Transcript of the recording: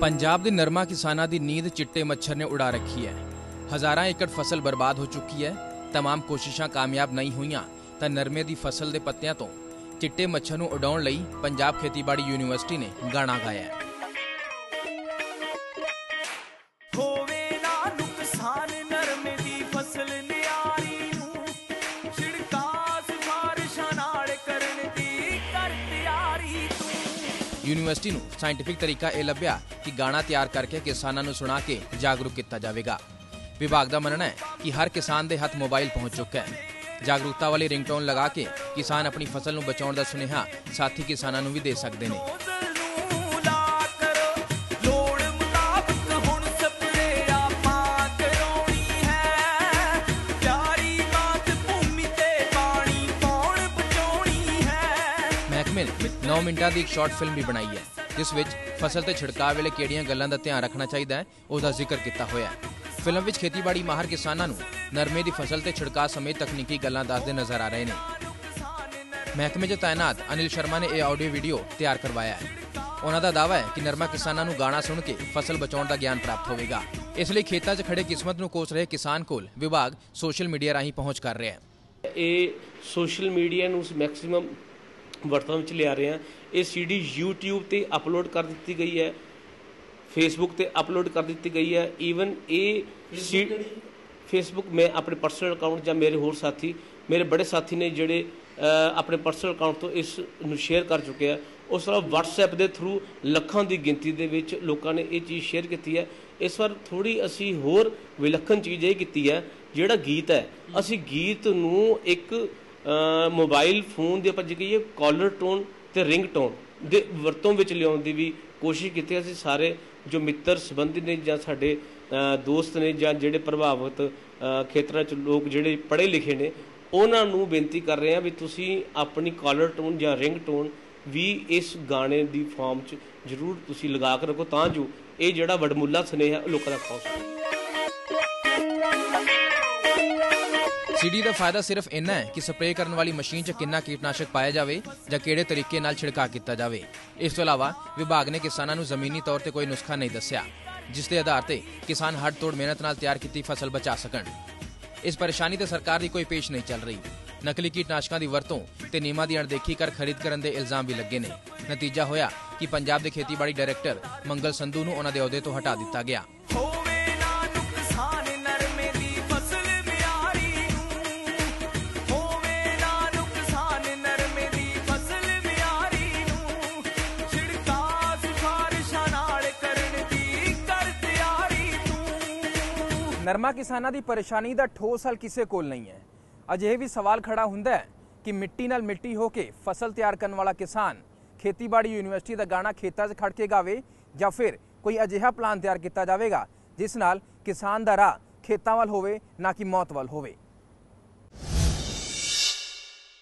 ਪੰਜਾਬ ਦੇ ਨਰਮਾ ਕਿਸਾਨਾਂ ਦੀ ਨੀਂਦ ਚਿੱਟੇ ਮੱਛਰ ਨੇ ਉਡਾ ਰੱਖੀ ਹੈ ਹਜ਼ਾਰਾਂ ਏਕੜ ਫਸਲ ਬਰਬਾਦ ਹੋ ਚੁੱਕੀ ਹੈ तमाम ਕੋਸ਼ਿਸ਼ਾਂ ਕਾਮਯਾਬ ਨਹੀਂ ਹੋਈਆਂ ਤਾਂ ਨਰਮੇ ਦੀ ਫਸਲ ਦੇ ਪੱਤਿਆਂ ਤੋਂ ਚਿੱਟੇ ਮੱਛਰ ਨੂੰ ਉਡਾਉਣ ਲਈ ਪੰਜਾਬ ਖੇਤੀਬਾੜੀ ਯੂਨੀਵਰਸਿਟੀ ਨੇ ਗਾਣਾ ਗਾਇਆ ਯੂਨੀਵਰਸਿਟੀ ਨੂੰ ਸਾਇੰਟਿਫਿਕ ਤਰੀਕਾ ਇਹ ਲੱਭਿਆ ਕਿ ਗਾਣਾ ਤਿਆਰ ਕਰਕੇ ਕਿਸਾਨਾਂ ਨੂੰ ਸੁਣਾ ਕੇ ਜਾਗਰੂਕ ਕੀਤਾ ਜਾਵੇਗਾ। ਵਿਭਾਗ ਦਾ ਮੰਨਣਾ ਹੈ ਕਿ ਹਰ ਕਿਸਾਨ ਦੇ ਹੱਥ ਮੋਬਾਈਲ ਪਹੁੰਚ ਚੁੱਕਾ ਹੈ। ਜਾਗਰੂਕਤਾ ਵਾਲੀ ਰਿੰਗਟੋਨ ਲਗਾ ਕੇ ਕਿਸਾਨ ਆਪਣੀ ਫਸਲ ਨੂੰ ਬਚਾਉਣ ਦਾ ਸੁਨੇਹਾ ਸਾਥੀ ਕਿਸਾਨਾਂ ਨੂੰ ਵੀ ਦੇ ਸਕਦੇ ਨੇ। ਹੈ 9 ਮਿੰਟਾਂ ਦੀ ਇੱਕ ਸ਼ਾਰਟ ਫਿਲਮ ਵੀ ਬਣਾਈ ਹੈ, ਜਿਸ ਵਿੱਚ ਫਸਲ ਤੇ ਛਿੜਕਾਅ ਵੇਲੇ ਕਿਹੜੀਆਂ ਗੱਲਾਂ ਦਾ ਧਿਆਨ ਰੱਖਣਾ ਚਾਹੀਦਾ ਹੈ ਉਸ ਦਾ ਜ਼ਿਕਰ ਕੀਤਾ ਹੋਇਆ ਹੈ। ਫਿਲਮ ਵਿੱਚ ਖੇਤੀਬਾੜੀ ਮਾਹਰ ਕਿਸਾਨਾਂ ਨੂੰ ਨਰਮੇ ਦੀ ਫਸਲ ਤੇ ਛਿੜਕਾਅ ਸਮੇਤ ਤਕਨੀਕੀ ਗੱਲਾਂ ਦੱਸਦੇ ਨਜ਼ਰ ਆ ਰਹੇ ਨੇ। ਮਹਿਕਮੇ 'ਚ ਤਾਇਨਾਤ ਅਨਿਲ ਸ਼ਰਮਾ ਨੇ ਇਹ ਆਡੀਓ ਵੀਡੀਓ ਤਿਆਰ ਕਰਵਾਇਆ ਹੈ। ਉਹਨਾਂ ਦਾ ਦਾਅਵਾ ਹੈ ਕਿ ਨਰਮਾ ਕਿਸਾਨਾਂ ਨੂੰ ਗਾਣਾ ਸੁਣ ਕੇ ਫਸਲ ਬਚਾਉਣ ਦਾ ਗਿਆਨ ਪ੍ਰਾਪਤ ਹੋਵੇਗਾ। ਇਸ ਲਈ ਖੇਤਾਂ 'ਚ ਖੜੇ ਕਿਸਮਤ ਨੂੰ ਕੋਸ ਰਹੇ ਕਿਸਾਨ ਕੋਲ ਵਿਭਾਗ ਸੋਸ਼ਲ ਮੀਡੀਆ ਰਾਹੀਂ ਪਹੁੰਚ ਕਰ ਰਿਹਾ ਹੈ। ਇਹ ਸੋਸ਼ਲ ਮੀਡੀਆ ਨੂੰ ਮੈਕਸਿਮਮ ਵਰਤੋਂ ਵਿੱਚ ਲਿਆ ਰਹੇ ਹਾਂ। ਇਹ ਸੀਡੀ YouTube ਤੇ ਅਪਲੋਡ ਕਰ ਦਿੱਤੀ ਗਈ ਹੈ। ਫੇਸਬੁੱਕ ਤੇ ਅਪਲੋਡ ਕਰ ਦਿੱਤੀ ਗਈ ਹੈ। ਈਵਨ ਇਹ ਫੇਸਬੁੱਕ ਮੈਂ ਆਪਣੇ ਪਰਸਨਲ ਅਕਾਊਂਟ ਜਾਂ ਮੇਰੇ ਹੋਰ ਸਾਥੀ ਮੇਰੇ ਬੜੇ ਸਾਥੀ ਨੇ ਜਿਹੜੇ ਆਪਣੇ ਪਰਸਨਲ ਅਕਾਊਂਟ ਤੋਂ ਇਸ ਨੂੰ ਸ਼ੇਅਰ ਕਰ ਚੁੱਕੇ ਆ। ਉਸ ਤਰ੍ਹਾਂ WhatsApp ਦੇ ਥਰੂ ਲੱਖਾਂ ਦੀ ਗਿਣਤੀ ਦੇ ਵਿੱਚ ਲੋਕਾਂ ਨੇ ਇਹ ਚੀਜ਼ ਸ਼ੇਅਰ ਕੀਤੀ ਹੈ। ਇਸ ਵਾਰ ਥੋੜੀ ਅਸੀਂ ਹੋਰ ਵਿਲੱਖਣ ਚੀਜ਼ ਇਹ ਕੀਤੀ ਹੈ ਜਿਹੜਾ ਗੀਤ ਹੈ। ਅਸੀਂ ਗੀਤ ਨੂੰ ਇੱਕ ਮੋਬਾਈਲ ਫੋਨ ਦੇ ਆਪਾਂ ਜੇ ਕਹੀਏ ਕਾਲਰ ਟੋਨ ਤੇ ਰਿੰਗ ਟੋਨ ਦੇ ਵਰਤੋਂ ਵਿੱਚ ਲਿਆਉਣ ਦੀ ਵੀ ਕੋਸ਼ਿਸ਼ ਕੀਤੀ ਅਸੀਂ ਸਾਰੇ ਜੋ ਮਿੱਤਰ ਸੰਬੰਧੀ ਨੇ ਜਾਂ ਸਾਡੇ ਦੋਸਤ ਨੇ ਜਾਂ ਜਿਹੜੇ ਪ੍ਰਭਾਵਿਤ ਖੇਤਰਾਂ 'ਚ ਲੋਕ ਜਿਹੜੇ ਪੜ੍ਹੇ ਲਿਖੇ ਨੇ, ਉਹਨਾਂ ਨੂੰ ਬੇਨਤੀ ਕਰ ਰਹੇ ਹਾਂ ਵੀ ਤੁਸੀਂ ਆਪਣੀ ਕਾਲਰ ਟੋਨ ਜਾਂ ਰਿੰਗ ਟੋਨ ਵੀ ਇਸ ਗਾਣੇ ਦੀ ਫਾਰਮ 'ਚ ਜ਼ਰੂਰ ਤੁਸੀਂ ਲਗਾ ਕੇ ਰੱਖੋ ਤਾਂ ਜੋ ਇਹ ਜਿਹੜਾ ਵਡਮੁੱਲਾ ਸੁਨੇਹਾ ਉਹ ਲੋਕਾਂ ਤੱਕ ਪਹੁੰਚ ਸਕੇ। ਸੀਡੀ ਦਾ ਫਾਇਦਾ ਸਿਰਫ ਇੰਨਾ ਹੈ ਕਿ ਸਪਰੇਅ ਕਰਨ ਵਾਲੀ ਮਸ਼ੀਨ 'ਚ ਕਿੰਨਾ ਕੀਟਨਾਸ਼ਕ ਪਾਇਆ ਜਾਵੇ ਜਾਂ ਕਿਹੜੇ ਤਰੀਕੇ ਨਾਲ ਛਿੜਕਾਅ ਕੀਤਾ ਜਾਵੇ। ਇਸ ਤੋਂ ਇਲਾਵਾ ਵਿਭਾਗ ਨੇ ਕਿਸਾਨਾਂ ਨੂੰ ਜ਼ਮੀਨੀ ਤੌਰ ਤੇ ਕੋਈ ਨੁਸਖਾ ਨਹੀਂ ਦੱਸਿਆ, ਜਿਸ ਦੇ ਆਧਾਰ ਤੇ ਕਿਸਾਨ ਹੱਡ ਤੋੜ ਮਿਹਨਤ ਨਾਲ ਤਿਆਰ ਕੀਤੀ ਫਸਲ ਬਚਾ ਸਕਣ। ਇਸ ਪਰੇਸ਼ਾਨੀ ਤੇ ਸਰਕਾਰ ਦੀ ਕੋਈ ਪੇਸ਼ ਨਹੀਂ ਚੱਲ ਰਹੀ। ਨਕਲੀ ਕੀਟਨਾਸ਼ਕਾਂ ਦੀ ਵਰਤੋਂ ਤੇ ਨਿਯਮਾਂ ਦੀ ਅਣਦੇਖੀ ਕਰ ਖਰੀਦ ਕਰਨ ਦੇ ਇਲਜ਼ਾਮ ਵੀ ਲੱਗੇ ਨੇ। ਨਤੀਜਾ ਹੋਇਆ ਕਿ ਪੰਜਾਬ ਦੇ ਖੇਤੀਬਾੜੀ ਡਾਇਰੈਕਟਰ ਮੰਗਲ ਸੰਧੂ ਨੂੰ ਉਹਨਾਂ ਦੇ ਅਹੁਦੇ ਤੋਂ ਹਟਾ ਦਿੱਤਾ ਗਿਆ। ਨਰਮਾ ਕਿਸਾਨਾਂ ਦੀ ਪਰੇਸ਼ਾਨੀ ਦਾ ਠੋਸ ਹੱਲ ਕਿਸੇ ਕੋਲ ਨਹੀਂ ਹੈ। ਅਜਿਹੇ ਵੀ ਸਵਾਲ ਖੜਾ ਹੁੰਦਾ ਹੈ ਕਿ ਮਿੱਟੀ ਨਾਲ ਮਿੱਟੀ ਹੋ ਕੇ ਫਸਲ ਤਿਆਰ ਕਰਨ ਵਾਲਾ ਕਿਸਾਨ ਖੇਤੀਬਾੜੀ ਯੂਨੀਵਰਸਿਟੀ ਦਾ ਗਾਣਾ ਖੇਤਾਂ 'ਚ ਖੜ ਕੇ ਗਾਵੇ ਜਾਂ ਫਿਰ ਕੋਈ ਅਜਿਹਾ ਪਲਾਨ ਤਿਆਰ ਕੀਤਾ ਜਾਵੇਗਾ, ਜਿਸ ਨਾਲ ਕਿਸਾਨ ਦਾ ਰਾਹ ਖੇਤਾਂ ਵੱਲ ਹੋਵੇ, ਨਾ ਕਿ ਮੌਤ ਵੱਲ ਹੋਵੇ।